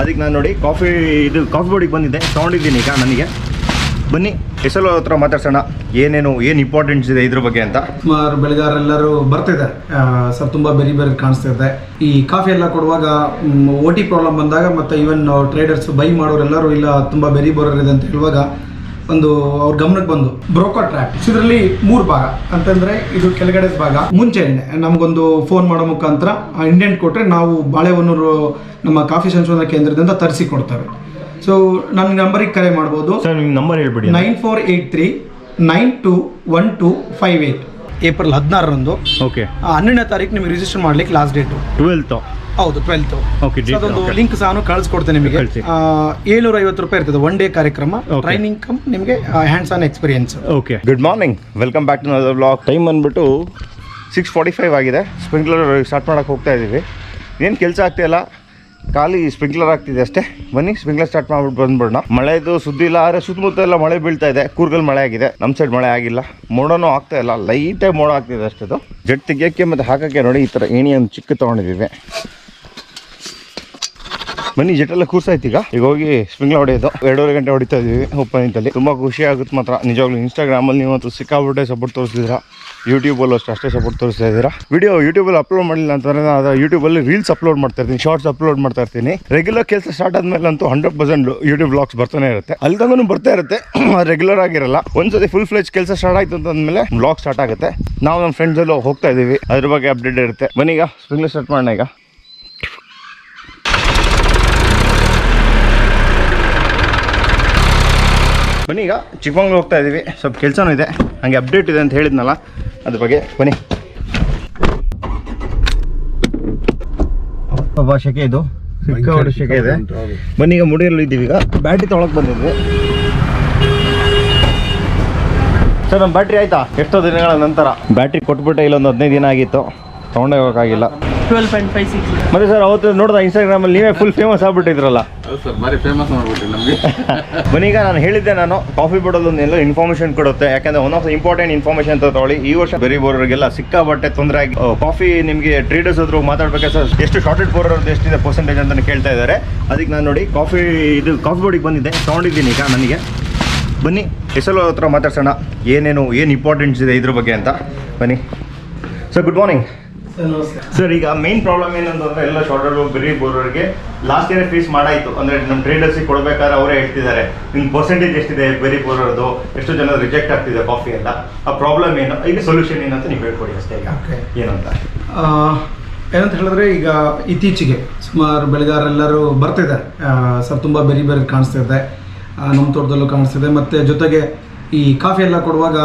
ಅದಕ್ಕೆ ನಾನು ನೋಡಿ ಕಾಫಿ ಇದು ಕಾಫಿ ಬೋರ್ಡಿಗೆ ಬಂದಿದ್ದೆ, ತೊಗೊಂಡಿದ್ದೀನಿ ಈಗ ನನಗೆ. ಬನ್ನಿ, ಹೆಸರು ಹತ್ರ ಮಾತಾಡ್ಸೋಣ. ಏನೇನು, ಏನು ಇಂಪಾರ್ಟೆನ್ಸ್ ಇದೆ ಇದ್ರ ಬಗ್ಗೆ ಅಂತ. ಸುಮಾರು ಬೆಳೆಗಾರರೆಲ್ಲರೂ ಬರ್ತಿದ್ದಾರೆ ಸರ್ ತುಂಬ ಬೆರಿ ಬೇರೆ ಕಾಣಿಸ್ತಾ ಇದೆ. ಈ ಕಾಫಿ ಎಲ್ಲ ಕೊಡುವಾಗ ಓ ಟಿ ಪ್ರಾಬ್ಲಮ್ ಬಂದಾಗ ಮತ್ತು ಈವನ್ ಟ್ರೇಡರ್ಸ್ ಬೈ ಮಾಡೋರೆಲ್ಲರೂ ಇಲ್ಲ, ತುಂಬ ಬೆರಿ ಇದೆ ಅಂತ ಹೇಳುವಾಗ ಒಂದು ಅವ್ರ ಗಮನಕ್ಕೆ ಬಂದು ಬ್ರೋಕರ್ ಟ್ರ್ಯಾಪ್. ಇದರಲ್ಲಿ ಮೂರು ಭಾಗ. ಅಂತಂದ್ರೆ ಇದು ಕೆಳಗಡೆ ಭಾಗ. ಮುಂಚೆ ನಮಗೊಂದು ಫೋನ್ ಮಾಡೋ ಮುಖಾಂತರ ಇಂಡೆಂಟ್ ಕೊಟ್ಟರೆ ನಾವು ಬಾಳೆಹೊನ್ನೂರು ನಮ್ಮ ಕಾಫಿ ಸಂಶೋಧನಾ ಕೇಂದ್ರದಿಂದ ತರಿಸಿ ಕೊಡ್ತೇವೆ. ಸೊ ನನ್ನ ನಂಬರಿಗೆ ಕರೆ ಮಾಡ್ಬೋದು. ಸರ್ ನಿಮ್ಮ ನಂಬರ್ ಹೇಳ್ಬಿಡಿ. Nine four eight three nine two one two five eight. April ಹದಿನಾರರಂದು. ಓಕೆ ಹನ್ನೆರಡನೇ ತಾರೀಕು ನಿಮಗೆ ರಿಜಿಸ್ಟರ್ ಮಾಡ್ಲಿಕ್ಕೆ ಲಾಸ್ಟ್ ಡೇಟು ಟ್ವೆಲ್ತು ಹೌದು ಟ್ವೆಲ್ತ್ ಓಕೆ ಅದೊಂದು okay. ಲಿಂಕ್ ಸಹ ಕಳಿಸ್ಕೊಡ್ತೇನೆ ನಿಮಗೆ. ಕಳ್ಸಿ. ಏಳ್ನೂರ ಐವತ್ತು ರೂಪಾಯಿ ಇರ್ತದೆ ಒನ್ ಡೇ ಕಾರ್ಯಕ್ರಮ. Okay. ಟ್ರೈನಿಂಗ್ ಕಮ್ ನಿಮಗೆ hands on experience okay good morning welcome back to another blog time ಬಂದ್ಬಿಟ್ಟು ಸಿಕ್ಸ್ ಫಾರ್ಟಿ ಫೈವ್ ಆಗಿದೆ. ಸ್ಪ್ರಿಂಕ್ಲರ್ ಸ್ಟಾರ್ಟ್ ಮಾಡೋಕೆ ಹೋಗ್ತಾ ಇದ್ದೀವಿ ಏನು ಕೆಲಸ ಆಗ್ತಾಯಿಲ್ಲ ಖಾಲಿ ಸ್ಪ್ರಿಂಕ್ಲರ್ ಆಗ್ತಿದೆ ಅಷ್ಟೇ. ಬನ್ನಿ ಸ್ಪ್ರಿಂಕ್ಲರ್ ಸ್ಟಾರ್ಟ್ ಮಾಡ್ಬಿಟ್ಟು ಬಂದ್ಬಿಡೋಣ. ಮಳೆದು ಸುದ್ದಿ ಇಲ್ಲ ಆದರೆ ಸುತ್ತಮುತ್ತ ಎಲ್ಲ ಮಳೆ ಬೀಳ್ತಾ ಇದೆ. ಕೂರ್ಗಲ್ ಮಳೆ ಆಗಿದೆ. ನಮ್ಮ ಸೈಡ್ ಮಳೆ ಆಗಿಲ್ಲ. ಮೋಡನೂ ಆಗ್ತಾ ಇಲ್ಲ. ಲೈಟಾಗಿ ಮೋಡ ಆಗ್ತಿದೆ ಅಷ್ಟೇ ಜಟ್ ತೆಗಿಯೋಕ್ಕೆ ಮತ್ತು ಹಾಕೋಕ್ಕೆ ನೋಡಿ ಈ ಥರ ಏಣಿ ಒಂದು ಚಿಕ್ಕ ತೊಗೊಂಡಿದ್ದೀವಿ ಬನ್ನಿ ಜೆಟ್ಟೆಲ್ಲ ಕೂರ್ಸಾಯ್ತು ಈಗ. ಈಗ ಹೋಗಿ ಸ್ಪ್ರಿಂಗ್ಲ ಹೊಡೆಯೋದು. ಎರಡೂವರೆ ಗಂಟೆ ಹೊಡಿತಾ ಇದೀವಿ ಓಪನಿಂಗಲ್ಲಿ ತುಂಬ ಖುಷಿ ಆಗುತ್ತೆ ಮಾತ್ರ. ನಿಜವಾಗ್ಲೂ ಇನ್ಸ್ಟಾಗ್ರಾಮಲ್ಲಿ ನೀವು ಅಂತೂ ಸಿಕ್ಕಾಬಿಟ್ಟೆ ಸಪೋರ್ಟ್ ತೋರಿಸಿದ್ರ ಯೂಟ್ಯೂಬಲ್ಲೂ ಅಷ್ಟು ಅಷ್ಟೇ ಸಪೋರ್ಟ್ ತೋರಿಸ್ತಾ ಇದ್ದೀರಾ. ವಿಡಿಯೋ ಯೂಟ್ಯೂಬಲ್ಲಿ ಅಪ್ಲೋಡ್ ಮಾಡಿಲ್ಲ ಅಂತಂದ್ರೆ ನಾನು ಯೂಟ್ಯೂಬಲ್ಲಿ ರೀಲ್ಸ್ ಅಪ್ಲೋಡ್ ಮಾಡ್ತಾ ಇರ್ತೀನಿ ಶಾರ್ಟ್ಸ್ ಅಪ್ಲೋಡ್ ಮಾಡ್ತಾ ಇರ್ತೀನಿ. ರೆಗ್ಯುಲರ್ ಕೆಲಸ ಸ್ಟಾರ್ಟ್ ಆದ್ಮೇಲೆ ಅಂತೂ ಹಂಡ್ರೆಡ್ ಪರ್ಸೆಂಟ್ ಯೂಟ್ಯೂಬ್ ಬ್ಲಾಗ್ಸ್ ಬರ್ತಾನೆ ಇರುತ್ತೆ. ಅಲ್ದಂಗೂ ಬರ್ತಾ ಇರುತ್ತೆ ರೆಗ್ಯುಲರ್ ಆಗಿರಲ್ಲ. ಒಂದ್ಸತಿ ಫುಲ್ ಫ್ಲೆಜ್ ಕೆಲಸ ಸ್ಟಾರ್ಟ್ ಆಯ್ತು ಅಂತಂದ್ಮೇಲೆ ಬ್ಲಾಗ್ ಸ್ಟಾರ್ಟ್ ಆಗುತ್ತೆ. ನಾವು ನಮ್ಮ ಫ್ರೆಂಡ್ಸ್ ಎಲ್ಲ ಹೋಗ್ತಾ ಇದೀವಿ. ಅದ್ರ ಬಗ್ಗೆ ಅಪ್ಡೇಟ್ ಇರುತ್ತೆ. ಬನ್ನಿ ಈಗ ಸ್ಟಾರ್ಟ್ ಮಾಡೋಣ ಈಗ. ಬನ್ನಿ ಈಗ ಚಿಕ್ಕಮಂಗ್ಳೂರು ಹೋಗ್ತಾ ಇದ್ದೀವಿ ಸ್ವಲ್ಪ ಕೆಲಸನೂ ಇದೆ. ಹಂಗೆ ಅಪ್ಡೇಟ್ ಇದೆ ಅಂತ ಹೇಳಿದ್ನಲ್ಲ ಅದ್ರ ಬಗ್ಗೆ ಬನ್ನಿ. ಶೆಕೆ ಇದು. ಸಿಕ್ಕಾಪಟ್ಟೆ ಶೆಕೆ ಇದೆ. ಬನ್ನಿ ಈಗ ಮುಡಿಯಲ್ಲಿ ಇದ್ದೀವಿ. ಈಗ ಬ್ಯಾಟ್ರಿ ತೊಳಕ್ಕೆ ಬಂದಿದ್ವಿ. ಸರ್ ನಮ್ಮ ಬ್ಯಾಟ್ರಿ ಆಯ್ತಾ? ಎಷ್ಟೋ ದಿನಗಳ ನಂತರ. ಬ್ಯಾಟ್ರಿ ಕೊಟ್ಬಿಟ್ಟೆ ಇಲ್ಲೊಂದು ಹದಿನೈದು ದಿನ ಆಗಿತ್ತು. ತೊಗೊಂಡೇ ಹೋಗೋಕ್ಕಾಗಿಲ್ಲ ಟ್ವೆಲ್ ಪಾಯಿಂಟ್ ಫೈವ್ ಸಿಕ್ಸ್ ಮತ್ತೆ ಸರ್ ಅವತ್ತು ನೋಡಿದ ಇನ್ಸ್ಟಾಗ್ರಾಮಲ್ಲಿ ನೀವೇ ಫುಲ್ ಫೇಮಸ್ ಆಗ್ಬಿಟ್ಟಿದ್ರಲ್ಲ. ಹೌದು ಸರ್ ಭಾರಿ ಫೇಮಸ್ ಮಾಡ್ಬಿಟ್ರಿ ನಮಗೆ. ಬನ್ನೀಗ ನಾನು ಹೇಳಿದ್ದೆ ನಾನು ಕಾಫಿ ಒಂದು ಎಲ್ಲ ಇನ್ಫಾರ್ಮೇಷನ್ ಕೊಡುತ್ತೆ. ಯಾಕಂದ್ರೆ one of the important information ಅಂತ ತಗೊಳ್ಳಿ. ಈ ವರ್ಷ ಬೇರೆ ಬೋರರ್ಗೆಲ್ಲ ಸಿಕ್ಕಾಬಟ್ಟೆ ತೊಂದರೆ ಆಗಿ ಕಾಫಿ ನಿಮಗೆ ಟ್ರೇಡರ್ಸ್ ಹತ್ರ ಮಾತಾಡ್ಬೇಕಾದ್ರೆ ಸರ್ ಎಷ್ಟು ಶಾರ್ಟೆಡ್ ಬೋರರ್ ಎಷ್ಟಿದೆ ಪರ್ಸೆಂಟೇಜ್ ಅಂತ ಕೇಳ್ತಾ ಇದ್ದಾರೆ. ಅದಕ್ಕೆ ನಾನು ನೋಡಿ ಕಾಫಿ ಇದು ಕಾಫಿ ಬೋರ್ಡಿಗೆ ಬಂದಿದ್ದೆ ತೊಗೊಂಡಿದ್ದೀನಿ ಈಗ ನನಗೆ. ಬನ್ನಿ ಹೆಸರು ಹತ್ರ ಮಾತಾಡ್ಸೋಣ. ಏನೇನು ಏನು ಇಂಪಾರ್ಟೆನ್ಸ್ ಇದೆ ಇದ್ರ ಬಗ್ಗೆ ಅಂತ. ಬನ್ನಿ. ಸರ್ ಗುಡ್ ಮಾರ್ನಿಂಗ್ ಸರ್ ಈಗ ಮೇನ್ ಪ್ರಾಬ್ಲಮ್ ಏನಂತಂದ್ರೆ ಎಲ್ಲ ಶಾರ್ಟರ್ ಬರೀ ಬೋರ್ವರ್ಗೆ ಲಾಸ್ಟ್ ಇಯರ್ ಫೀಸ್ ಮಾಡಾಯ್ತು. ಅಂದ್ರೆ ನಮ್ಮ ಟ್ರೇಡರ್ಸಿಗೆ ಕೊಡಬೇಕಾದ್ರೆ ಅವರೇ ಹೇಳ್ತಿದ್ದಾರೆ ನಿಮ್ ಪರ್ಸೆಂಟೇಜ್ ಎಷ್ಟಿದೆ ಬೆರಿ ಬೋರರ್ದು ಎಷ್ಟು ಜನ ರಿಜೆಕ್ಟ್ ಆಗ್ತಿದೆ ಕಾಫಿ ಎಲ್ಲ? ಆ ಪ್ರಾಬ್ಲಮ್ ಏನು? ಈಗ ಸೊಲ್ಯೂಷನ್ ಏನಂತ ನೀವು ಹೇಳ್ಕೊಡಿ ಅಷ್ಟೇ ಈಗ. ಏನಂತ? ಏನಂತ ಹೇಳಿದ್ರೆ ಈಗ ಇತ್ತೀಚೆಗೆ ಸುಮಾರು ಬೆಳೆಗಾರರೆಲ್ಲರೂ ಬರ್ತಿದ್ದಾರೆ. ಸರ್ ತುಂಬ ಬೆರಿ ಬೆರಿ ಕಾಣಿಸ್ತಾ ಇದೆ ನಮ್ಮ ತೋಟದಲ್ಲೂ ಕಾಣಿಸ್ತಿದೆ. ಮತ್ತು ಜೊತೆಗೆ ಈ ಕಾಫಿ ಎಲ್ಲ ಕೊಡುವಾಗ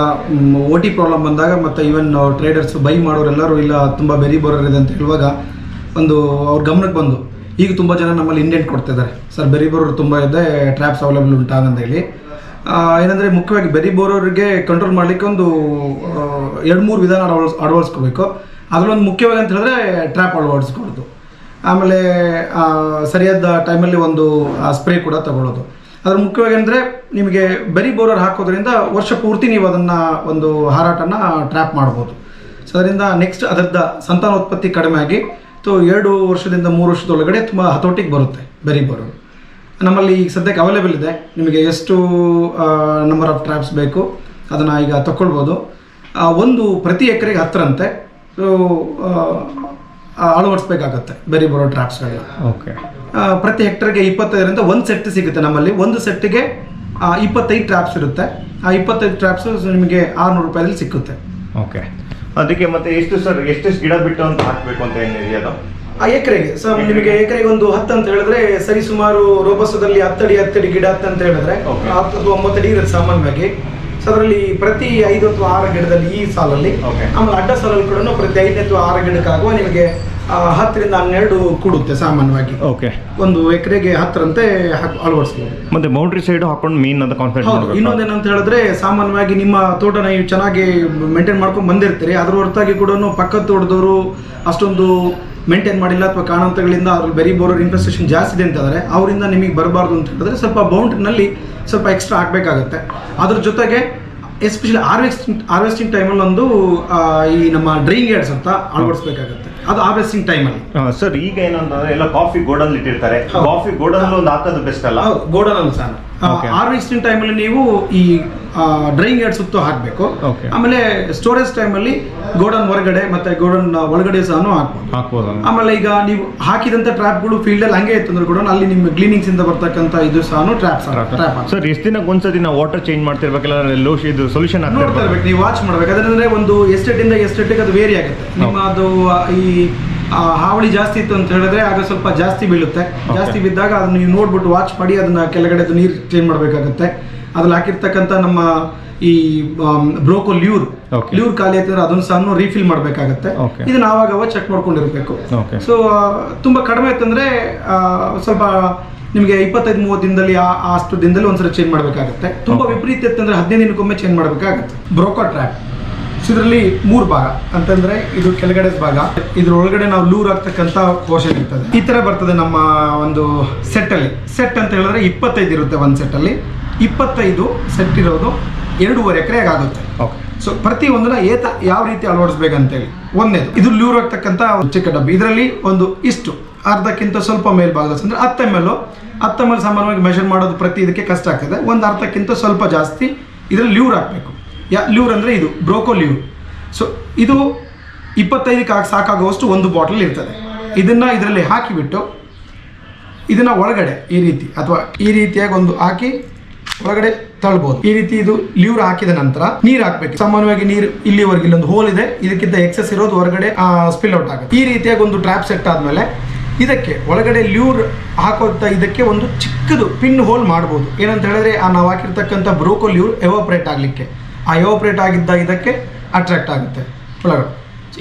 ಓ ಟಿ ಪ್ರಾಬ್ಲಮ್ ಬಂದಾಗ ಮತ್ತು ಈವನ್ ಟ್ರೇಡರ್ಸ್ ಬೈ ಮಾಡೋರೆಲ್ಲರೂ ಇಲ್ಲ, ತುಂಬ ಬೆರಿ ಇದೆ ಅಂತ ಹೇಳುವಾಗ ಒಂದು ಅವ್ರ ಗಮನಕ್ಕೆ ಬಂದು, ಈಗ ತುಂಬ ಜನ ನಮ್ಮಲ್ಲಿ ಇಂಡೆಂಟ್ ಕೊಡ್ತಿದ್ದಾರೆ ಸರ್ ಬೆರಿ ಬೋರರ್ ತುಂಬ ಇದೆ ಟ್ರ್ಯಾಪ್ಸ್ ಅವೈಲೇಬಲ್ ಉಂಟಾ ಅಂತ ಹೇಳಿ. ಏನಂದರೆ ಮುಖ್ಯವಾಗಿ ಬೆರಿ ಬೋರೋರಿಗೆ ಕಂಟ್ರೋಲ್ ಮಾಡಲಿಕ್ಕೆ ಒಂದು ಎರಡು ಮೂರು ವಿಧಾನ ಅಳವಡಿಸ್ ಅಳವಡಿಸ್ಕೋಬೇಕು ಅದರಲ್ಲೊಂದು ಮುಖ್ಯವಾಗಿ ಅಂತ ಹೇಳಿದ್ರೆ ಟ್ರ್ಯಾಪ್ ಅಳವಡಿಸ್ಕೊಳ್ಳೋದು ಆಮೇಲೆ ಸರಿಯಾದ ಟೈಮಲ್ಲಿ ಒಂದು ಸ್ಪ್ರೇ ಕೂಡ ತಗೊಳ್ಳೋದು. ಅದ್ರ ಮುಖ್ಯವಾಗಿ ಅಂದರೆ ನಿಮಗೆ ಬೆರಿ ಬೋರರ್ ಹಾಕೋದ್ರಿಂದ ವರ್ಷ ಪೂರ್ತಿ ನೀವು ಅದನ್ನು ಒಂದು ಹಾರಾಟನ ಟ್ರ್ಯಾಪ್ ಮಾಡ್ಬೋದು. ಸೊ ಅದರಿಂದ ನೆಕ್ಸ್ಟ್ ಅದರದ ಸಂತಾನೋತ್ಪತ್ತಿ ಕಡಿಮೆ ಆಗಿ ಸೊ ಎರಡು ವರ್ಷದಿಂದ ಮೂರು ವರ್ಷದೊಳಗಡೆ ತುಂಬ ಹತೋಟಿಗೆ ಬರುತ್ತೆ ಬೆರಿ ಬೋರರ್. ನಮ್ಮಲ್ಲಿ ಈಗ ಸದ್ಯಕ್ಕೆ ಅವೈಲೇಬಲ್ ಇದೆ. ನಿಮಗೆ ಎಷ್ಟು ನಂಬರ್ ಆಫ್ ಟ್ರ್ಯಾಪ್ಸ್ ಬೇಕು, ಅದನ್ನು ಈಗ ತಗೊಳ್ಬೋದು ಒಂದು ಪ್ರತಿ ಎಕರೆಗೆ ಹತ್ತರಂತೆ. ಸೊ ಅಳವಡಿಸ್ಬೇಕಾಗತ್ತೆ ಬೆರಿ ಬರೋ ಟ್ರ್ಯಾಪ್ಸ್ಗಳನ್ನ ಓಕೆ ಪ್ರತಿ ಹೆಕ್ಟರ್ಗೆ ಇಪ್ಪತ್ತೈದರಿಂದ ಒಂದು ಸೆಟ್ ಸಿಗುತ್ತೆ ನಮ್ಮಲ್ಲಿ. ಒಂದು ಸೆಟ್ಟಿಗೆ ಇಪ್ಪತ್ತೈದು ಟ್ರ್ಯಾಪ್ಸ್ ಇರುತ್ತೆ. ಆ ಇಪ್ಪತ್ತೈದು ಟ್ರ್ಯಾಪ್ಸ್ ನಿಮಗೆ ಆರುನೂರು ರೂಪಾಯಲ್ಲಿ ಸಿಕ್ಕುತ್ತೆ. ಓಕೆ. ಅದಕ್ಕೆ ಮತ್ತೆ ಎಷ್ಟು ಸರ್ ಎಷ್ಟೆಷ್ಟು ಗಿಡ ಬಿಟ್ಟು ಅಂತ ಹಾಕಬೇಕು ಅಂತ ಏನು ಅದು ಆ ಎಕರೆಗೆ. ಸೊ ನಿಮಗೆ ಎಕರೆಗೆ ಒಂದು ಹತ್ತು ಅಂತ ಹೇಳಿದ್ರೆ ಸರಿ ಸುಮಾರು ರೋಬಸದಲ್ಲಿ ಹತ್ತಡಿ ಹತ್ತಡಿ ಗಿಡ ಹತ್ತು ಅಂತ ಹೇಳಿದ್ರೆ. ಹತ್ತು ಅಥವಾ ಒಂಬತ್ತು ಅಡಿ ಇರುತ್ತೆ ಸಾಮಾನ್ಯವಾಗಿ. ಸೊ ಅದರಲ್ಲಿ ಪ್ರತಿ ಐದು ಅಥವಾ ಆರು ಗಿಡದಲ್ಲಿ ಈ ಸಾಲಲ್ಲಿ. ಆಮೇಲೆ ಅಡ್ಡ ಸಾಲಲ್ಲಿ ಕೂಡ ಪ್ರತಿ ಐದು ಅಥವಾ ಆರು ಗಿಡಕ್ಕಾಗುವ ನಿಮಗೆ ಹತ್ತರಿಂದ ಹನ್ನೆರಡು ಕೂಡುತ್ತೆ ಸಾಮಾನ್ಯವಾಗಿ. ಓಕೆ ಒಂದು ಎಕರೆಗೆ ಹತ್ತರಂತೆ ಹಾಕ್- ಅಳವಡಿಸ್ಬೋದು. ಮತ್ತೆ ಬೌಂಡ್ರಿ ಸೈಡ್ ಹಾಕೊಂಡು ಮೀನ್ ಅಂತ ಹೌದು. ಇನ್ನೊಂದೇನಂತ ಹೇಳಿದ್ರೆ ಸಾಮಾನ್ಯವಾಗಿ ನಿಮ್ಮ ತೋಟನ ನೀವು ಚೆನ್ನಾಗಿ ಮೇಂಟೈನ್ ಮಾಡ್ಕೊಂಡು ಬಂದಿರ್ತೀರಿ. ಅದ್ರ ಹೊರತಾಗಿ ಕೂಡ ಪಕ್ಕದ ತೋಟದವರು ಅಷ್ಟೊಂದು ಮೇಂಟೈನ್ ಮಾಡಿಲ್ಲ ಅಥವಾ ಕಾರಣಾಂತರಗಳಿಂದ ಅದ್ರಲ್ಲಿ ಬೆರಿ ಬೋರರ್ ಇನ್ಫೆಸ್ಟೇಷನ್ ಜಾಸ್ತಿ ಇದೆ ಅಂತಂದರೆ ಅವರಿಂದ ನಿಮಗೆ ಬರಬಾರ್ದು ಅಂತ ಹೇಳಿದ್ರೆ ಸ್ವಲ್ಪ ಬೌಂಡ್ರಿನಲ್ಲಿ ಸ್ವಲ್ಪ ಎಕ್ಸ್ಟ್ರಾ ಹಾಕಬೇಕಾಗುತ್ತೆ. ಅದ್ರ ಜೊತೆಗೆ ಎಸ್ಪೆಷಲಿ ಹಾರ್ವೆಸ್ಟಿಂಗ್ ಹಾರ್ವೆಸ್ಟಿಂಗ್ ಟೈಮಲ್ಲಿ ಒಂದು ಆ, ಈ ನಮ್ಮ ಡ್ರೈನ್ ಏಡ್ಸ್ ಅಂತ ಅಳವಡಿಸ್ಬೇಕಾಗತ್ತೆ. ಅದು ಹಾರ್ವೆಸ್ಟಿಂಗ್ ಅಲ್ಲಿ. ಸರ್ ಈಗ ಏನಂತಂದ್ರೆ ಎಲ್ಲ ಕಾಫಿ ಗೋಡನ್ ಇಟ್ಟಿರ್ತಾರೆ. ಕಾಫಿ ಗೋಡನ್ ಒಂದು ಹಾಕೋದು ಬೆಸ್ಟ್ ಅಲ್ಲ? ಗೋಡನ್ ಅಲ್ಲಿ ಸರ್ ಹಾರ್ವೆಸ್ಟಿಂಗ್ ಟೈಮ್ ಅಲ್ಲಿ ನೀವು ಈ ಡ್ರೈಯಿಂಗ್ ಏರ್ ಸುತ್ತು ಹಾಕಬೇಕು. ಆಮೇಲೆ ಸ್ಟೋರೇಜ್ ಟೈಮ್ ಅಲ್ಲಿ ಗೋಡನ್ ಹೊರಗಡೆ ಮತ್ತೆ ಗೋಡನ್ ಒಳಗಡೆ ಸಹ ಹಾಕ್ಬೋದು. ಆಮೇಲೆ ಈಗ ನೀವು ಹಾಕಿದಂತ ಟ್ರಾಪ್ಗಳು ಫೀಲ್ಡ್ ಅಲ್ಲಿ ಹಂಗೆ ಇತ್ತು ಅಂದ್ರೆ ಗೋಡನ್ ಅಲ್ಲಿ ನಿಮ್ಮ ಕ್ಲೀನಿಂಗ್ಸ್ ಇಂದ ಬರ್ತಕ್ಕಂತ ಇದು ಸಹ ಟ್ರ್ಯಾಪ್ ಟ್ರ್ಯಾಪ್ ಸರ್ ಎಷ್ಟು ದಿನಕ್ಕೆ ಒಂದ್ಸತಿ ನಾವು ವಾಟರ್ ಚೇಂಜ್ ಮಾಡ್ತಿರ್ಬೇಕಲ್ಲ ಲೋಶ್ ಇದು ಸೊಲ್ಯೂಷನ್ ನೋಡ್ತಾ ಇರ್ಬೇಕು ನೀವು ವಾಚ್ ಮಾಡ್ಬೇಕು. ಅದಂದ್ರೆ ಒಂದು ಎಸ್ಟೇಟ್ ಇಂದ ಎಸ್ಟೇಟ್ ಅದು ವೇರಿ ಆಗುತ್ತೆ. ನಿಮ್ಮ ಅದು ಈ ಹಾವಳಿ ಜಾಸ್ತಿ ಇತ್ತು ಅಂತ ಹೇಳಿದ್ರೆ ಆಗ ಸ್ವಲ್ಪ ಜಾಸ್ತಿ ಬೀಳುತ್ತೆ. ಜಾಸ್ತಿ ಬಿದ್ದಾಗ ಅದನ್ನ ನೀವು ನೋಡ್ಬಿಟ್ಟು ವಾಚ್ ಮಾಡಿ ಅದನ್ನ ಕೆಳಗಡೆ ನೀರು ಕ್ಲೀನ್ ಮಾಡಬೇಕಾಗುತ್ತೆ. ಅದ್ರಲ್ಲಿ ಹಾಕಿರ್ತಕ್ಕಂಥ ನಮ್ಮ ಈ ಬ್ರೋಕೋ ಲ್ಯೂರ್. ಲ್ಯೂರ್ ಖಾಲಿ ಆಯ್ತಂದ್ರೆ ಅದನ್ನ ಸಹ ರೀಫಿಲ್ ಮಾಡಬೇಕಾಗುತ್ತೆ. ಇದನ್ನ ಆವಾಗ ಅವಾಗ ಚೆಕ್ ಮಾಡ್ಕೊಂಡಿರ್ಬೇಕು. ಸೊ ತುಂಬಾ ಕಡಿಮೆ ಇತ್ತಂದ್ರೆ ಆ, ಸ್ವಲ್ಪ ನಿಮಗೆ ಇಪ್ಪತ್ತೈದು ಮೂವತ್ತು ದಿನದಲ್ಲಿ ಅಷ್ಟು ದಿನದಲ್ಲಿ ಒಂದ್ಸಲ ಚೇಂಜ್ ಮಾಡಬೇಕಾಗುತ್ತೆ. ತುಂಬಾ. ವಿಪರೀತ ಇತ್ತಂದ್ರೆ ಹದಿನೈದು ದಿನಕ್ಕೊಮ್ಮೆ ಚೇಂಜ್ ಮಾಡಬೇಕಾಗುತ್ತೆ. Broca trap. ಇದರಲ್ಲಿ ಮೂರು ಭಾಗ. ಅಂತಂದ್ರೆ ಇದು ಕೆಳಗಡೆ ಭಾಗ. ಇದ್ರ ಒಳಗಡೆ ನಾವು ಲೂರ್ ಆಗ್ತಕ್ಕಂಥ ಪೋರ್ಷನ್ ಇರ್ತದೆ. ಈ ತರ ಬರ್ತದೆ ನಮ್ಮ ಒಂದು ಸೆಟ್ ಅಲ್ಲಿ ಸೆಟ್ ಅಂತ ಹೇಳಿದ್ರೆ ಇಪ್ಪತ್ತೈದು ಇರುತ್ತೆ ಒಂದು ಸೆಟ್ ಅಲ್ಲಿ ಇಪ್ಪತ್ತೈದು ಸೆಟ್ ಇರೋದು ಎರಡೂವರೆ ಎಕರೆಗೆ ಆಗುತ್ತೆ. ಓಕೆ ಸೊ ಪ್ರತಿ ಒಂದನ್ನ ಏತ ಯಾವ ರೀತಿ ಅಳವಡಿಸ್ಬೇಕಂತೇಳಿ. ಒಂದೇದು ಇದು ಲೂರ್ ಆಗ್ತಕ್ಕಂಥ ಚಿಕ್ಕ ಡಬ್ಬಿ. ಇದರಲ್ಲಿ ಒಂದು ಇಷ್ಟು. ಅರ್ಧಕ್ಕಿಂತ ಸ್ವಲ್ಪ ಮೇಲ್ಭಾಗದ ಅಂದ್ರೆ ಹತ್ತ ಮೇಲೆ ಎಂ ಎಲ್ ಸಾಮಾನ್ಯವಾಗಿ ಮೆಷರ್ ಮಾಡೋದು ಪ್ರತಿ ಇದಕ್ಕೆ ಕಷ್ಟ ಆಗ್ತದೆ. ಒಂದು ಅರ್ಧಕ್ಕಿಂತ ಸ್ವಲ್ಪ ಜಾಸ್ತಿ ಇದರಲ್ಲಿ ಲೂರ್ ಹಾಕಬೇಕು. ಯಾ ಲ್ಯೂರ್ ಅಂದರೆ ಇದು ಬ್ರೋಕೋ ಲ್ಯೂರ್ ಸೊ ಇದು ಇಪ್ಪತ್ತೈದಕ್ಕೆ ಆಗ ಸಾಕಾಗುವಷ್ಟು ಒಂದು ಬಾಟಲ್ ಇರ್ತದೆ. ಇದನ್ನು ಇದರಲ್ಲಿ ಹಾಕಿಬಿಟ್ಟು, ಇದನ್ನು ಒಳಗಡೆ ಈ ರೀತಿ, ಅಥವಾ ಈ ರೀತಿಯಾಗಿ ಒಂದು ಹಾಕಿ ಒಳಗಡೆ ತಳ್ಬೋದು. ಈ ರೀತಿ ಇದು ಲ್ಯೂರ್ ಹಾಕಿದ ನಂತರ ನೀರು ಹಾಕ್ಬೇಕು. ಸಾಮಾನ್ಯವಾಗಿ ನೀರು ಇಲ್ಲಿವರೆಗೆ ಇಲ್ಲೊಂದು ಹೋಲ್ ಇದೆ, ಇದಕ್ಕಿಂತ ಎಕ್ಸಸ್ ಇರೋದು ಹೊರಗಡೆ ಸ್ಪಿಲ್ ಔಟ್ ಆಗುತ್ತೆ. ಈ ರೀತಿಯಾಗಿ ಒಂದು ಟ್ರ್ಯಾಪ್ ಸೆಟ್ ಆದಮೇಲೆ ಇದಕ್ಕೆ ಒಳಗಡೆ ಲ್ಯೂರ್ ಹಾಕೋಂಥ ಇದಕ್ಕೆ ಒಂದು ಚಿಕ್ಕದು ಪಿನ್ ಹೋಲ್ ಮಾಡ್ಬೋದು. ಏನಂತ ಹೇಳಿದ್ರೆ, ಆ ನಾವು ಹಾಕಿರ್ತಕ್ಕಂಥ ಬ್ರೋಕೋ ಲ್ಯೂರ್ ಎವಾಪ್ರೇಟ್ ಆಗಲಿಕ್ಕೆ. ಆ ಎವಾಪ್ರೇಟ್ ಆಗಿದ್ದ ಇದಕ್ಕೆ ಅಟ್ರಾಕ್ಟ್ ಆಗುತ್ತೆ. ಒಳಗಡೆ.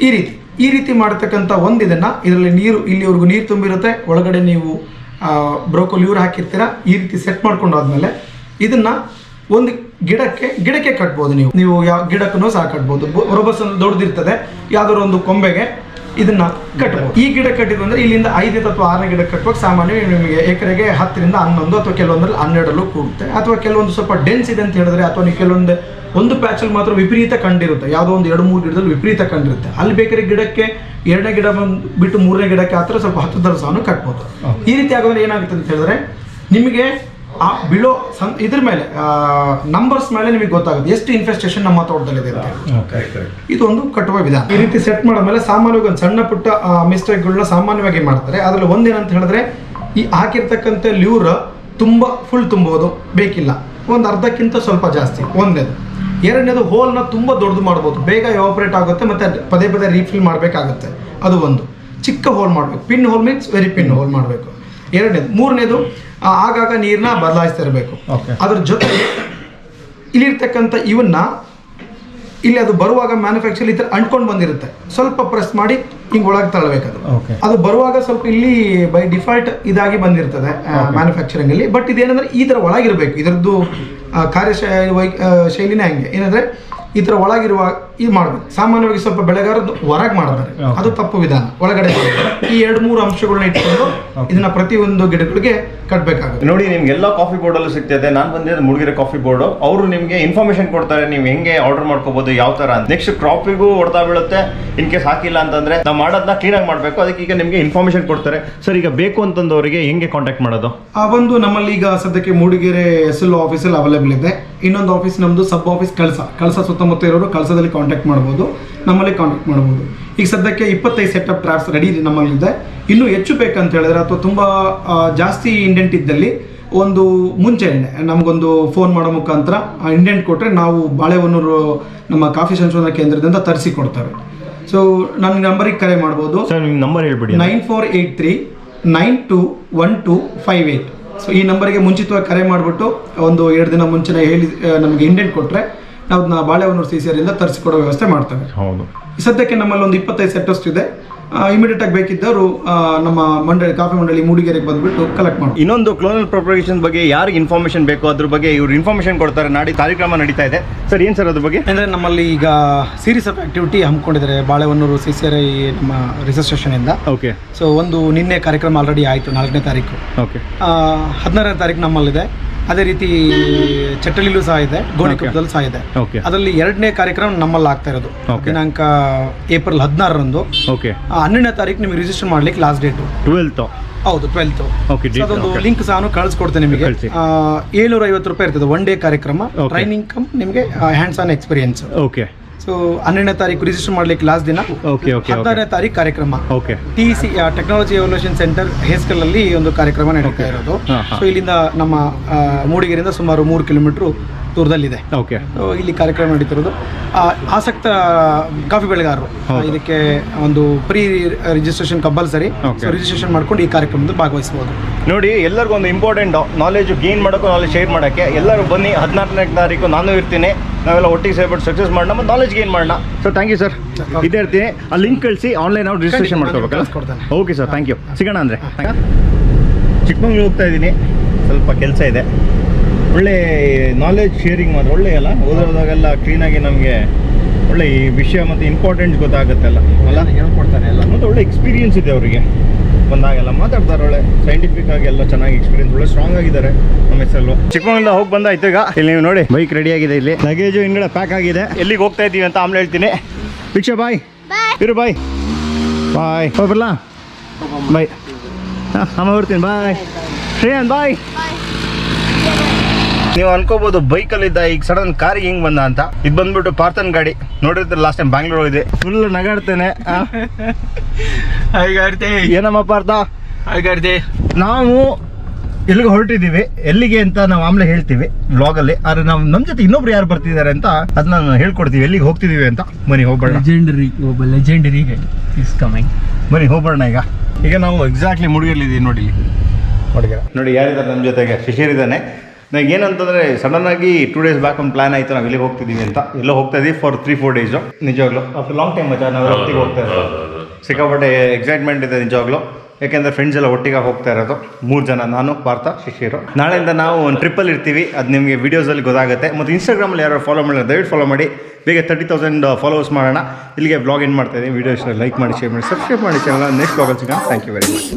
ಈ ರೀತಿ ಈ ರೀತಿ ಮಾಡ್ತಕ್ಕಂಥ ಒಂದು ಇದನ್ನು ಇದರಲ್ಲಿ ನೀರು, ಇಲ್ಲಿವರೆಗೂ ನೀರು ತುಂಬಿರುತ್ತೆ, ಒಳಗಡೆ ನೀವು ಬ್ರೋಕೋಲ್ ಇವ್ರು ಹಾಕಿರ್ತೀರಾ, ಈ ರೀತಿ ಸೆಟ್ ಮಾಡ್ಕೊಂಡು ಆದ್ಮೇಲೆ ಇದನ್ನ ಒಂದು ಗಿಡಕ್ಕೆ ಗಿಡಕ್ಕೆ ಕಟ್ಬೋದು ನೀವು. ನೀವು ಯಾವ ಗಿಡಕ್ಕೂ ಸಹ ಕಟ್ಬೋದು. ರೊಬಸ್ ದೊಡ್ಡದಿರ್ತದೆ ಯಾವುದಾದ್ರು ಒಂದು ಕೊಂಬೆಗೆ ಇದನ್ನ ಕಟ್ಟಬಹುದು. ಈ ಗಿಡ ಕಟ್ಟಿದ್ರು ಅಂದ್ರೆ ಇಲ್ಲಿಂದ ಐದು ಅಥವಾ ಆರನೇ ಗಿಡ ಕಟ್ಟುವಾಗ ಸಾಮಾನ್ಯವಾಗಿ ನಿಮಗೆ ಎಕರೆಗೆ ಹತ್ತರಿಂದ ಹನ್ನೊಂದು ಅಥವಾ ಕೆಲವೊಂದ್ರಲ್ಲಿ ಹನ್ನೆರಡಲ್ಲೂ ಕೂಡುತ್ತೆ. ಅಥವಾ ಕೆಲವೊಂದು ಸ್ವಲ್ಪ ಡೆನ್ಸ್ ಇದೆ ಅಂತ ಹೇಳಿದ್ರೆ ಅಥವಾ ನೀವು ಕೆಲವೊಂದು, ಒಂದು ಪ್ಯಾಚಲ್ಲಿ ಮಾತ್ರ ವಿಪರೀತ ಕಂಡಿರುತ್ತೆ. ಯಾವುದೋ ಒಂದು ಎರಡು, ಮೂರು ಗಿಡದಲ್ಲಿ ವಿಪರೀತ ಕಂಡಿರುತ್ತೆ. ಅಲ್ಲಿ ಬೇಕಾದ್ರೆ ಗಿಡಕ್ಕೆ ಎರಡನೇ ಗಿಡ ಬಂದು ಬಿಟ್ಟು ಮೂರನೇ ಗಿಡಕ್ಕೆ ಆ ಥರ ಸ್ವಲ್ಪ ಹತ್ತು ದರ್ಸವನ್ನು ಕಟ್ಬೋದು. ಈ ರೀತಿ ಆಗೋದ್ರೆ ಏನಾಗುತ್ತೆ ಅಂತ ಹೇಳಿದ್ರೆ ನಿಮಗೆ ಆ ಬೀಳೋ ಸಂ ಇದ್ರ ಮೇಲೆ ನಂಬರ್ಸ್ ಮೇಲೆ ನಿಮಗೆ ಗೊತ್ತಾಗುತ್ತೆ. ಎಷ್ಟು ಇನ್ಫೆಸ್ಟೇಷನ್ ನಮ್ಮ ತೋಟದಲ್ಲಿದೆ ಅಂತ. ಇದು ಒಂದು ಕಟ್ಟುವ ವಿಧಾನ. ಈ ರೀತಿ ಸೆಟ್ ಮಾಡಿದ್ಮೇಲೆ ಸಾಮಾನ್ಯವಾಗಿ ಒಂದು ಸಣ್ಣ ಪುಟ್ಟ ಮಿಸ್ಟೇಕ್ಗಳನ್ನ ಸಾಮಾನ್ಯವಾಗಿ ಮಾಡ್ತಾರೆ. ಅದ್ರಲ್ಲಿ ಒಂದೇನಂತ ಹೇಳಿದ್ರೆ ಈ ಹಾಕಿರ್ತಕ್ಕಂಥ ಲ್ಯೂರ್ ತುಂಬ ಫುಲ್ ತುಂಬೋದು ಬೇಕಿಲ್ಲ. ಒಂದು ಅರ್ಧಕ್ಕಿಂತ ಸ್ವಲ್ಪ ಜಾಸ್ತಿ ಒಂದೇದು. ಎರಡನೇದು ಹೋಲ್ನ ತುಂಬ ದೊಡ್ಡದು ಮಾಡ್ಬೋದು. ಬೇಗ ಆಪರೇಟ್ ಆಗುತ್ತೆ ಮತ್ತೆ ಪದೇ ಪದೇ ರೀಫಿಲ್ ಮಾಡಬೇಕಾಗುತ್ತೆ. ಅದು ಒಂದು. ಚಿಕ್ಕ ಹೋಲ್ ಮಾಡಬೇಕು. Pin hole means very pin hole ಮಾಡಬೇಕು. ಎರಡನೇದು ಮೂರನೇದು ಆಗಾಗ ನೀರನ್ನ ಬದಲಾಯಿಸ್ತಾ ಇರಬೇಕು. ಅದ್ರ ಜೊತೆ ಇಲ್ಲಿರ್ತಕ್ಕಂಥ ಇವನ್ನ ಇಲ್ಲಿ ಅದು ಬರುವಾಗ ಮ್ಯಾನುಫ್ಯಾಕ್ಚರ್ ಈ ಥರ ಅಂಟ್ಕೊಂಡು ಬಂದಿರುತ್ತೆ. ಸ್ವಲ್ಪ ಪ್ರೆಸ್ ಮಾಡಿ ಹಿಂಗೆ ಒಳಗೆ ತಳ್ಳಬೇಕದು. ಅದು. ಬರುವಾಗ ಸ್ವಲ್ಪ ಇಲ್ಲಿ ಬೈ ಡಿಫಾಲ್ಟ್ ಇದಾಗಿ ಬಂದಿರ್ತದೆ ಮ್ಯಾನುಫ್ಯಾಕ್ಚರಿಂಗ್ ಅಲ್ಲಿ. ಬಟ್ ಇದೇನಂದ್ರೆ ಈ ಥರ ಒಳಗಿರಬೇಕು. ಇದರದ್ದು ಕಾರ್ಯಶೈ ಶೈಲಿನೇ ಹಂಗೆ. ಏನಂದ್ರೆ ಈ ಥರ ಒಳಗಿರುವ ಇದು ಮಾಡಬೇಕು ಸಾಮಾನ್ಯವಾಗಿ ಸ್ವಲ್ಪ ಬೆಳೆಗಾರದ್ದು ಹೊರಗೆ ಮಾಡ್ತಾರೆ ಅದು ತಪ್ಪು ವಿಧಾನ. ಒಳಗಡೆ ಈ ಎರಡು ಮೂರು ಅಂಶಗಳನ್ನ ಇಟ್ಕೊಂಡು ಇದನ್ನ ಪ್ರತಿಯೊಂದು ಗಿಡಗಳಿಗೆ ಕಟ್ಟಬೇಕಾಗುತ್ತೆ ನೋಡಿ ನಿಮ್ಗೆ ಎಲ್ಲ ಕಾಫಿ ಬೋರ್ಡ್ ಅಲ್ಲೂ ಸಿಗ್ತದೆ. ನಾನು ಬಂದಿರೋದು ಮುಳುಗಿರೋ ಕಾಫಿ ಬೋರ್ಡ್ ಅವರು ನಿಮಗೆ ಇನ್ಫಾರ್ಮೇಶನ್ ಕೊಡ್ತಾರೆ. ನೀವು ಹೆಂಗೆ ಆರ್ಡರ್ ಮಾಡ್ಕೋಬಹುದು ಯಾವ ತರ ಅಂತ. ನೆಕ್ಸ್ಟ್ ಕ್ರಾಪಿಗೂ ಹೊಡ್ತಾ ಬೀಳುತ್ತೆ. ಇನ್ ಕೇಸ್ ಹಾಕಿಲ್ಲ ಅಂತಂದ್ರೆ ನಾವು ಮಾಡೋದನ್ನ ಕ್ಲೀನ್ ಆಗಿ ಮಾಡಬೇಕು. ಅದಕ್ಕೆ ಈಗ ನಿಮಗೆ ಇನ್ಫಾರ್ಮೇಶನ್ ಕೊಡ್ತಾರೆ. ಸರ್ ಈಗ ಬೇಕು ಅಂತಂದವರಿಗೆ ಹೆಂಗೆ ಕಾಂಟ್ಯಾಕ್ಟ್ ಮಾಡೋದು? ಆ ಒಂದು ನಮ್ಮಲ್ಲಿ ಈಗ ಸದ್ಯಕ್ಕೆ ಮೂಡಿಗೆರೆ ಎಸ್ ಎಲ್ ಆಫೀಸಲ್ಲಿ ಅವೈಲೇಬಲ್ ಇದೆ. ಇನ್ನೊಂದು ಆಫೀಸ್ ನಮ್ದು ಸಬ್ ಆಫೀಸ್ ಕಳಸ. ಕಳಸ ಸುತ್ತಮುತ್ತ ಇರೋರು ಕಳಸದಲ್ಲಿ ಕಾಂಟ್ಯಾಕ್ಟ್ ಮಾಡ್ಬೋದು ನಮ್ಮಲ್ಲಿ ಕಾಂಟ್ಯಾಕ್ಟ್ ಮಾಡ್ಬೋದು. ಈಗ ಸದ್ಯಕ್ಕೆ ಇಪ್ಪತ್ತೈದು ಸೆಟಪ್ ಟ್ರಾಪ್ಸ್ ರೆಡಿ ನಮ್ಮಲ್ಲಿದೆ. ಇನ್ನೂ ಹೆಚ್ಚು ಬೇಕಂತ ಹೇಳಿದ್ರೆ ಅಥವಾ ತುಂಬ ಜಾಸ್ತಿ ಇಂಡೆಂಟ್ ಇದ್ದಲ್ಲಿ ಒಂದು ಮುಂಚೆ ನಮಗೊಂದು ಫೋನ್ ಮಾಡೋ ಮುಖಾಂತರ ಆ ಇಂಡೆಂಟ್ ಕೊಟ್ಟರೆ ನಾವು ಬಾಳೆಹೊನ್ನೂರು ನಮ್ಮ ಕಾಫಿ ಸಂಶೋಧನಾ ಕೇಂದ್ರದಿಂದ ತರಿಸಿ ಕೊಡ್ತಾರೆ. ಸೊ ನನ್ನ ನಂಬರಿಗೆ ಕರೆ ಮಾಡ್ಬೋದು. ಸರ್ ನಿಮ್ಮ ನಂಬರ್ ಹೇಳ್ಬಿಡಿ nine four eight three nine two one two five eight so ಈ ನಂಬರಿಗೆ ಮುಂಚಿತವಾಗಿ ಕರೆ ಮಾಡಿಬಿಟ್ಟು ಒಂದು ಎರಡು ದಿನ ಮುಂಚೆನೇ ಹೇಳಿ ನಮಗೆ ಇಂಡೆಂಟ್ ಕೊಟ್ಟರೆ ನಾವು ಅದನ್ನ ಬಾಳೆಹೊನ್ನೂರು ಸಿ ಸಿ ಆರಿಂದ ತರಿಸಿಕೊಡೋ ವ್ಯವಸ್ಥೆ ಮಾಡ್ತೇವೆ ಹೌದು. ಸದ್ಯಕ್ಕೆ ನಮ್ಮಲ್ಲಿ ಒಂದು ಇಪ್ಪತ್ತೈದು ಸೆಟ್ ಇದೆ. ಇಮಿಡಿಯೇಟ್ ಆಗಿ ಬೇಕಿದ್ದವರು ನಮ್ಮ ಮಂಡಳಿ ಕಾಫಿ ಮಂಡಳಿ ಮೂಡಿಗೆರೆಗೆ ಬಂದ್ಬಿಟ್ಟು ಕಲೆಕ್ಟ್ ಮಾಡಿ ಇನ್ನೊಂದು ಕ್ಲೋನಲ್ ಪ್ರೊಪರೇಷನ್ ಬಗ್ಗೆ ಯಾರಿಗೆ ಇನ್ಫಾರ್ಮೇಶನ್ ಬೇಕು ಅದ್ರ ಬಗ್ಗೆ ಇವರು ಇನ್ಫಾರ್ಮೇಶನ್ ಕೊಡ್ತಾರೆ ನಾಡಿ ಕಾರ್ಯಕ್ರಮ ನಡೀತಾ ಇದೆ. ಸರ್ ಏನು ಸರ್ ಅದ್ರ ಬಗ್ಗೆ? ಅಂದರೆ ನಮ್ಮಲ್ಲಿ ಈಗ series of activity ಹಮ್ಮಿಕೊಂಡಿದ್ದಾರೆ. Balehonnur C C R I ನಮ್ಮ ರಿಸರ್ಚ್ ಸ್ಟೇಷನಿಂದ ಓಕೆ ಸೊ ಒಂದು ನಿನ್ನೆ ಕಾರ್ಯಕ್ರಮ ಆಲ್ರೆಡಿ ಆಯಿತು ನಾಲ್ಕನೇ ತಾರೀಕು. ಓಕೆ ಹದಿನಾರನೇ ತಾರೀಕು ನಮ್ಮಲ್ಲಿದೆ. ಅದೇ ರೀತಿ ಚಟ್ಟಲಿಲೂ ಸಹ ಇದೆ ಗೋಣಿಕೊಪ್ಪದಲ್ಲಿ ಸಹ ಇದೆ. ಅದರಲ್ಲಿ ಎರಡನೇ ಕಾರ್ಯಕ್ರಮ ನಮ್ಮಲ್ಲಿ ಆಗ್ತಾ ಇರೋದು. ದಿನಾಂಕ ಏಪ್ರಿಲ್ ಹದಿನಾರರಂದು. ಓಕೆ ಆ, ಹನ್ನೆರಡನೇ ತಾರೀಕು ನಿಮಗೆ ರಿಜಿಸ್ಟರ್ ಮಾಡ್ಲಿಕ್ಕೆ ಲಾಸ್ಟ್ ಡೇಟು ಟ್ವೆಲ್ತ್ ಹೌದು ಟ್ವೆಲ್ತ್ ಅದೊಂದು ಲಿಂಕ್ ಸಹ ಕಳಿಸ್ಕೊಡ್ತೇನೆ ನಿಮಗೆ. ಕಳ್ಸಿ. ಏಳ್ನೂರ ಐವತ್ತು ರೂಪಾಯಿ ಇರ್ತದೆ ಒನ್ ಡೇ ಕಾರ್ಯಕ್ರಮ. Okay. ಟ್ರೈನಿಂಗ್ ಕಮ್ ನಿಮಗೆ hands on experience okay so ಹನ್ನೆರಡನೇ ತಾರೀಕು ರಿಜಿಸ್ಟರ್ ಮಾಡ್ಲಿಕ್ಕೆ ಲಾಸ್ಟ್ ದಿನ. ಓಕೆ ಓಕೆ ಓಕೆ ಹದಿನಾರನೇ ತಾರೀಕು ಕಾರ್ಯಕ್ರಮ. Okay T C technology evolution centre Hesgal ಅಲ್ಲಿ ಒಂದು ಕಾರ್ಯಕ್ರಮ ನಡೀತಾ ಇರೋದು. ಸೊ ಇಲ್ಲಿಂದ ನಮ್ಮ ಮೂಡಿಗೆರೆಯಿಂದ ಸುಮಾರು ಮೂರು ಕಿಲೋಮೀಟರ್ ದೂರದಲ್ಲಿದೆ. ಓಕೆ ಸೊ ಇಲ್ಲಿ ಕಾರ್ಯಕ್ರಮ ನಡೀತಿರೋದು. ಆ, ಆಸಕ್ತ ಕಾಫಿ ಬೆಳೆಗಾರರು ಇದಕ್ಕೆ ಒಂದು pre registration compulsory. Okay. Registration ಮಾಡ್ಕೊಂಡು ಈ ಕಾರ್ಯಕ್ರಮದಲ್ಲಿ ಭಾಗವಹಿಸಬಹುದು. ನೋಡಿ ಎಲ್ಲರಿಗೂ ಒಂದು ಇಂಪಾರ್ಟೆಂಟ್ ನಾಲೆಜ್ ಗೇನ್ ಮಾಡೋಕ್ಕೂ ನಾಲೆಜ್ ಶೇರ್ ಮಾಡೋಕ್ಕೆ ಎಲ್ಲರೂ ಬನ್ನಿ. ಹದಿನಾರನೇ ತಾರೀಕು ನಾನು ಇರ್ತೀನಿ. ನಾವೆಲ್ಲ ಒಟ್ಟಿಗೆ ಸೇರ್ಬಿಟ್ಟು ಸಕ್ಸಸ್ ಮಾಡೋಣ ಮತ್ತು ನಾಲೆಜ್ ಗೇನ್ ಮಾಡೋಣ. Sir thank you sir. ಇದೇ ಇರ್ತೀನಿ. ಆ ಲಿಂಕ್ ಕಳಿಸಿ ಆನ್ಲೈನ್ ಅವ್ರು ರಿಜಿಸ್ಟ್ರೇಷನ್ ಖಂಡಿತ, ಮಾಡ್ಕೋಬೇಕಲ್ಲ ಓಕೆ ಸರ್ ಥ್ಯಾಂಕ್ ಯು ಸಿಗೋಣ ಅಂದರೆ. ಚಿಕ್ಕಮಂಗ್ಳೂರು ಹೋಗ್ತಾ ಇದ್ದೀನಿ. ಸ್ವಲ್ಪ ಕೆಲಸ ಇದೆ. ಒಳ್ಳೆ ನಾಲೆಜ್ ಶೇರಿಂಗ್ ಮಾತ್ರ ಒಳ್ಳೆ ಅಲ್ಲ? ಓದೋದಾಗೆಲ್ಲ ಕ್ಲೀನಾಗಿ ನಮಗೆ ಒಳ್ಳೆ ಈ ವಿಷಯ ಮತ್ತು ಇಂಪಾರ್ಟೆಂಟ್ ಗೊತ್ತಾಗುತ್ತಲ್ಲ ಅಲ್ಲ? ಹೇಳ್ಕೊಡ್ತಾರೆ ಎಲ್ಲ ಮತ್ತು ಒಳ್ಳೆ ಎಕ್ಸ್ಪೀರಿಯನ್ಸ್ ಇದೆ ಅವರಿಗೆ. ಬಂದಾಗೆಲ್ಲ ಮಾತಾಡ್ತಾರೆ ಒಳ್ಳೆ ಸೈಂಟಿಫಿಕ್ ಆಗಿ ಎಲ್ಲ ಚೆನ್ನಾಗಿ ಎಕ್ಸ್ಪೀರಿಯನ್ಸ್ ಒಳ್ಳೆ ಸ್ಟ್ರಾಂಗ್ ಆಗಿದ್ದಾರೆ ನಮ್ಮ ಹೆಸರು ಚಿಕ್ಕಮಂಗ್ಳೂರಿಂದ ಹೋಗಿ ಬಂದಾಯ್ತು ಈಗ. ಇಲ್ಲಿ ನೀವು ನೋಡಿ ಬೈಕ್ ರೆಡಿ ಆಗಿದೆ ಇಲ್ಲಿ. ಲಗೇಜು ಹಿಂಗಡೆ ಪ್ಯಾಕ್ ಆಗಿದೆ. ಎಲ್ಲಿಗೆ ಹೋಗ್ತಾ ಇದ್ದೀವಿ ಅಂತ ಆಮೇಲೆ ಹೇಳ್ತೀನಿ. ಭಿಕ್ಷಾ ಬಾಯ್. ಇರು ಬಾಯ್. ಬಾಯ್. ಹೋಗಿ ಬೈ ಬಾಯ್. ಹಾಂ ಅಮ್ಮ ಬರ್ತೀನಿ ಬಾಯ್. ಶ್ರೇಯನ್ ಬಾಯ್. ನೀವು ಅನ್ಕೋಬಹುದು ಬೈಕಲ್ಲಿದ್ದ ಈಗ ಸಡನ್ ಕಾರಿಗೆ ಹಿಂಗ್ ಬಂದ ಅಂತ. ಇದು ಬಂದ್ಬಿಟ್ಟು ಪಾರ್ಥನ್ ಗಾಡಿ. ನೋಡಿರ್ತೀರ ಲಾಸ್ಟ್ ಟೈಮ್ ಬ್ಯಾಂಗ್ಳೂರ್ ಹೋಗಿದೆ ಫುಲ್ ನಗಾಡ್ತೇನೆ? ಏನಮ್ಮ ಪಾರ್ಥ? ನಾವು ಎಲ್ಲಿಗೆ ಹೊರಟಿದ್ದೀವಿ. ಎಲ್ಲಿಗೆ ಅಂತ ನಾವು ಆಮ್ಲೆ ಹೇಳ್ತೀವಿ ಬ್ಲಾಗ್ ಅಲ್ಲಿ. ಆದ್ರೆ ನಾವು ನಮ್ಮ ಜೊತೆ ಇನ್ನೊಬ್ರು ಯಾರು ಬರ್ತಿದ್ದಾರೆ ಅಂತ ಅದನ್ನ ನಾನು ಹೇಳ್ಕೊಡ್ತೀವಿ. ಎಲ್ಲಿಗೆ ಹೋಗ್ತಿದೀವಿ ಅಂತ. ಮನಿ ಹೋಗ್ಬೇಡ. Legendary ಒಬ್ಬ ಲೆಜೆಂಡರಿ ಇಸ್ ಕಮಿಂಗ್ ಬನ್ನಿ ಹೋಗ್ಬೇಡ ಈಗ. ಈಗ ನಾವು ಎಕ್ಸಾಕ್ಟ್ಲಿ ಮುಡಿಯಲ್ಲಿದ್ದೀವಿ ನೋಡಿ ನೋಡಿ ಯಾರಿದ್ದಾರೆ ನಮ್ಮ ಜೊತೆಗೆ? ಶಿಶಿರ್ ಇದ್ದಾನೆ. ನನಗೆ ಏನಂತಂದರೆ ಸಡನ್ನಾಗಿ ಟೂ ಡೇಸ್ ಬ್ಯಾಕ್ ಒಂದು ಪ್ಲಾನ್ ಆಯಿತು ನಾವು ಇಲ್ಲಿಗೆ ಹೋಗ್ತಿದ್ದೀವಿ ಅಂತ. ಎಲ್ಲೋ ಹೋಗ್ತಾ ಇದೀವಿ ಫಾರ್ ತ್ರೀ ಫೋರ್ ಡೇಸು ನಿಜವಾಗ್ಲೂ ಆಫ್ಟರ್ ಲಾಂಗ್ ಟೈಮ್ ಮಜಾ ನಾವು ಹೋಗ್ತಾ ಇರೋದು ಸಿಕ್ಕಾಪಟ್ಟೆ ಎಕ್ಸೈಟ್ಮೆಂಟ್ ಇದೆ ನಿಜವಾಗ್ಲೂ. ಯಾಕೆಂದರೆ ಫ್ರೆಂಡ್ಸ್ ಎಲ್ಲ ಒಟ್ಟಿಗೆ ಹೋಗ್ತಾ ಇರೋದು. ಮೂರು ಜನ, ನಾನು ಪಾರ್ಥ ಶಿಶಿರು ನಾಳೆಯಿಂದ ನಾವು ಒಂದು ಟ್ರಿಪ್ಪಲ್ಲಿ ಇರ್ತೀವಿ. ಅದು ನಿಮಗೆ ವೀಡಿಯೋಸಲ್ಲಿ ಗೊತ್ತಾಗುತ್ತೆ. ಮತ್ತು ಇನ್ಸ್ಟಾಗ್ರಾಮಲ್ಲಿ ಯಾರು ಫಾಲೋ ಮಾಡಿದ್ರೆ ದಯವಿಟ್ಟು ಫಾಲೋ ಮಾಡಿ. ಬೇಗ ತರ್ಟಿ ತೌಸಂಡ್ ಫಾಲೋವರ್ಸ್ ಮಾಡೋಣ. ಇಲ್ಲಿಗೆ ಬ್ಲಾಗ್ ಇನ್ ಮಾಡ್ತಾ ಇದ್ದೀನಿ. ವೀಡಿಯೋಸ್ ಲೈಕ್ ಮಾಡಿ ಶೇರ್ ಮಾಡಿ ಸಬ್ಸ್ಕ್ರೈಬ್ ಮಾಡಿ ಚಾನಲ್ ನೆಕ್ಸ್ಟ್ ಬ್ಲಾಗಲ್ಲಿ ಸಿಗೋಣ. Thank you very much.